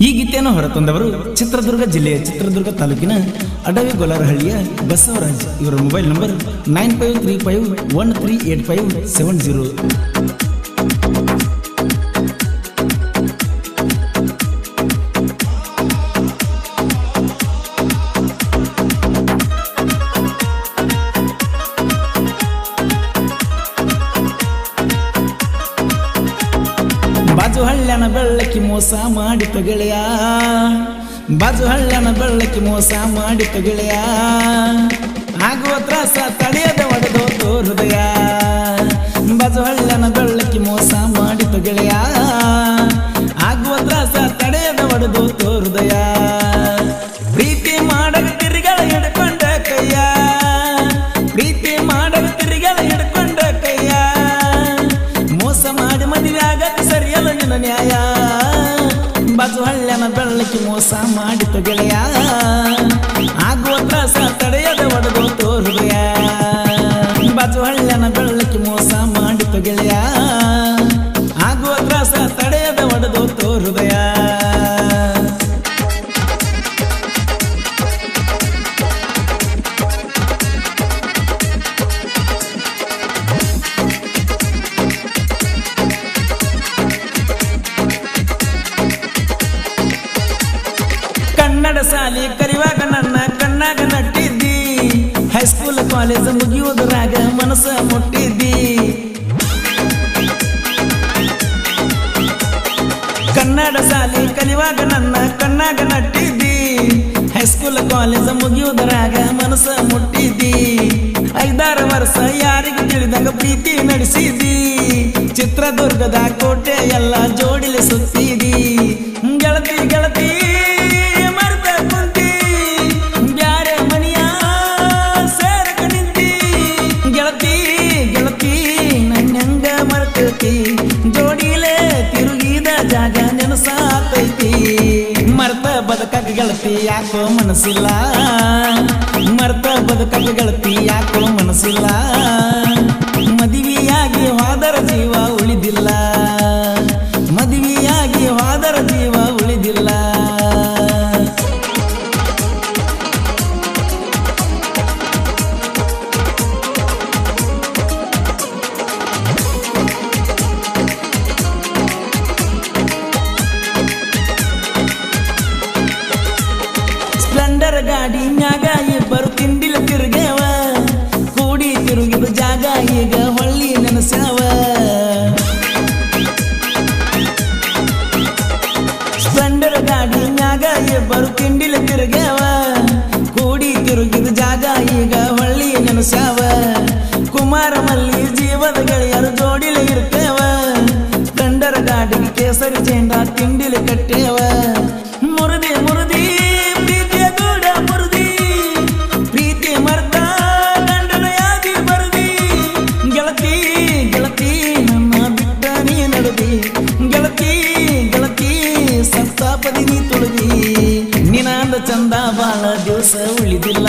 ಈ ಗೀತೆಯನ್ನು ಹೊರತಂದವರು ಚಿತ್ರದುರ್ಗ ಜಿಲ್ಲೆಯ ಚಿತ್ರದುರ್ಗ ತಾಲೂಕಿನ ಅಡವಿ ಗೊಲಾರಹಳ್ಳಿಯ ಬಸವರಾಜ್. ಇವರ mobile number nine five three five one three eight five seven zero ಬಾಜು ಹಳ್ಳನ ಬೆಳ್ಳಕ್ಕಿ ಮೋಸ ಮಾಡಿ ಗೆಳೆಯ. ಬಾಜು ಹಳ್ಳನ ಬೆಳ್ಳಕ್ಕಿ ಮೋಸ ಮಾಡಿ ಗೆಳೆಯ. ಆಗುವ ತ್ರಾಸ ಮಾಡಿತು ಗೆಳೆಯ. ಕನ್ನಡ ಸಾಲಿ ಕರಿವಾಗ ನನ್ನ ಕಣ್ಣಾಗ ನಟ್ಟಿದ್ದಿ. ಹೈಸ್ಕೂಲ್ ಕಾಲೇಜ್ ಮುಗಿಯುವುದರಾಗ ಮನಸ್ಸ ಮುಟ್ಟಿದ್ದಿ. ಕನ್ನಡ ಸಾಲಿ ಕಲಿವಾಗ ನನ್ನ ಕಣ್ಣಾಗ ನಟ್ಟಿದ್ದಿ. ಹೈಸ್ಕೂಲ್ ಕಾಲೇಜ್ ಮುಗಿಯುವುದರಾಗ ಮನಸ್ಸ ಮುಟ್ಟಿದ್ದಿ. ಐದಾರು ವರ್ಷ ಯಾರಿಗೂ ತಿಳಿದಂಗ ಪ್ರೀತಿ ನಡೆಸಿದಿ ಚಿತ್ರದುರ್ಗದ ಕೋಟೆ ಎಲ್ಲ ಯಾಕೋ ಮನಸ್ಸಿಲ್ಲ? ಮರ್ತ ಬದುಕಕ ಗೆಳತಿ ಯಾಕೋ ಮನಸ್ಸಿಲ್ಲ? ಮದುವೆಯಾಗಿ ಹೋದರ ಜೀವ ಉಳಿದಿಲ್ಲ. ಗಾಡಿ ಮ್ಯಾಗ ಇಬ್ಬರು ತಿಂಡಿಲ ತಿರುಗವ ಕೂಡಿ ತಿರುಗಿದ ಜಾಗ ಈಗ ಹೊಳ್ಳಿ ನೆನಸವ ಸ್ಪೆಂಡರ್ ಗಾಡಿ ಮ್ಯಾಗ ಇಬ್ಬರು ತಿಂಡಿಲ ತಿರುಗವ ಕೂಡಿ ತಿರುಗಿದ ಜಾಗ ಈಗ ಹೊಳ್ಳಿ ನೆನಸವ ಕುಮಾರ ಮಲ್ಲಿ ಜೀವದ ಗೆಳೆಯರು ಜೋಡಿಲೆ ಇರ್ತೇವ. ಗಂಡರ ಗಾಡಿಗೆ ಕೇಸರಿ ಚೇಂಡ ತಿಂಡಿಲಿ ಕಟ್ಟೇವ. ಉಳಿದಿಲ್ಲ.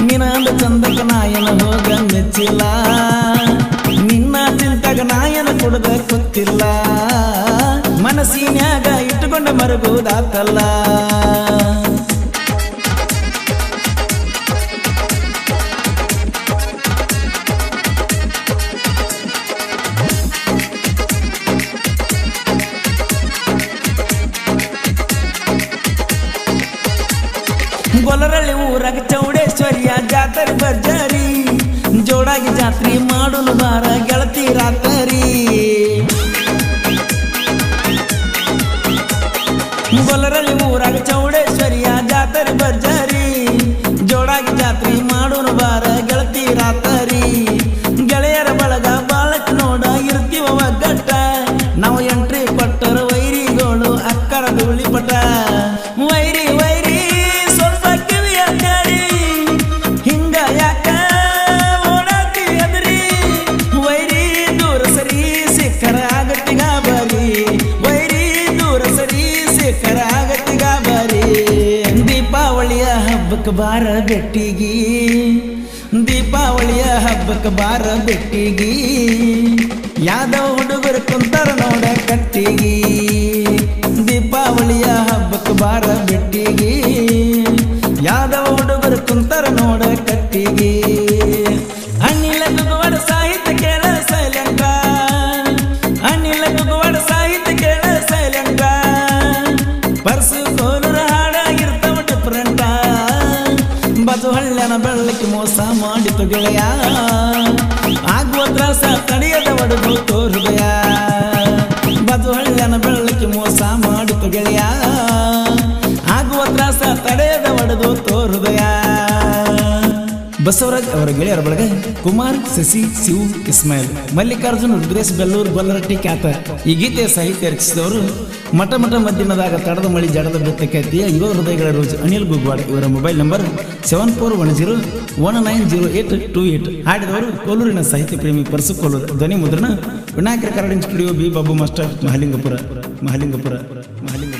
ನಿನಾಂದ ಚಂದಕ ನಾಯನ ಹೋಗ ಮೆಚ್ಚಿಲ್ಲ. ನಿನ್ನ ಚಿಂತಗ ನಾಯನ ಕೊಡದ ಗೊತ್ತಿಲ್ಲ. ಮನಸ್ಸಿನ್ಯಾಗ ಇಟ್ಟುಕೊಂಡ ಮರಗುವುದಾತಲ್ಲ ಗೊಲರಳ್ಳಿ ಊರಾಗ ಚೌಡೇಶ್ವರಿಯ ಜಾತ್ರೆ ಬರ್ಜಾರಿ ಜೋಡಾಗಿ ಜಾತ್ರೆ ಮಾಡಲು ಬಾರ ಗೆಳತಿ ರಾತ್ರಿ. ಬಾರ ಬೆಟ್ಟಿಗಿ, ದೀಪಾವಳಿಯ ಹಬ್ಬಕ್ಕೆ ಬಾರ ಬೆಟ್ಟಿಗಿ ಯಾದವ ಹುಡುಗರು ಕುಂತಾರ ನೋಡ ಕಟ್ಟಿಗಿ, ದೀಪಾವಳಿಯ ಹಬ್ಬಕ್ಕೆ ಬಾರ ಬೆಟ್ಟಿಗಿ ಯಾದವ ಹುಡುಗರು ಕುಂತಾರ ನೋಡ ಗೆಳೆಯ ಆಗುವ ತ್ರಾಸ ತಡೆಯದ ಒಡದು. ಬಸವರಾಜ್ ಅವರ ಗೆಳೆಯರ ಬಳಗ ಕುಮಾರ್ ಶಶಿ ಶಿವು, ಇಸ್ಮಾಯಿಲ್, ಮಲ್ಲಿಕಾರ್ಜುನ್, ರುದ್ರೇಶ್, ಬೆಲ್ಲೂರ್, ಬಲ್ಲರಟ್ಟಿ ಖ್ಯಾತ. ಈ ಗೀತೆಯ ಸಾಹಿತ್ಯ ರಚಿಸಿದವರು ಮಠ ಮಠ ಮಧ್ಯಮದಾಗ ತಡದ ಮಳಿ ಜಡದ ಬೆತ್ತ ಖ್ಯಾತಿಯ ಯುವ ಹೃದಯಗಳ ರೋಜ್ ಅನಿಲ್ ಗುಗ್ವಾಡ್. ಇವರ mobile number seven four one zero one nine zero eight two eight. ಹಾಡಿದವರು ಕೋಲೂರಿನ ಸಾಹಿತ್ಯ ಪ್ರೇಮಿ ಪರಸು ಕೋಲೂರು ಧ್ವನಿ ಮುದ್ರಣ Vinayaka ಕರಡಿನ studio B Babu master, Mahalingapura Mahalingapura Mahalingapura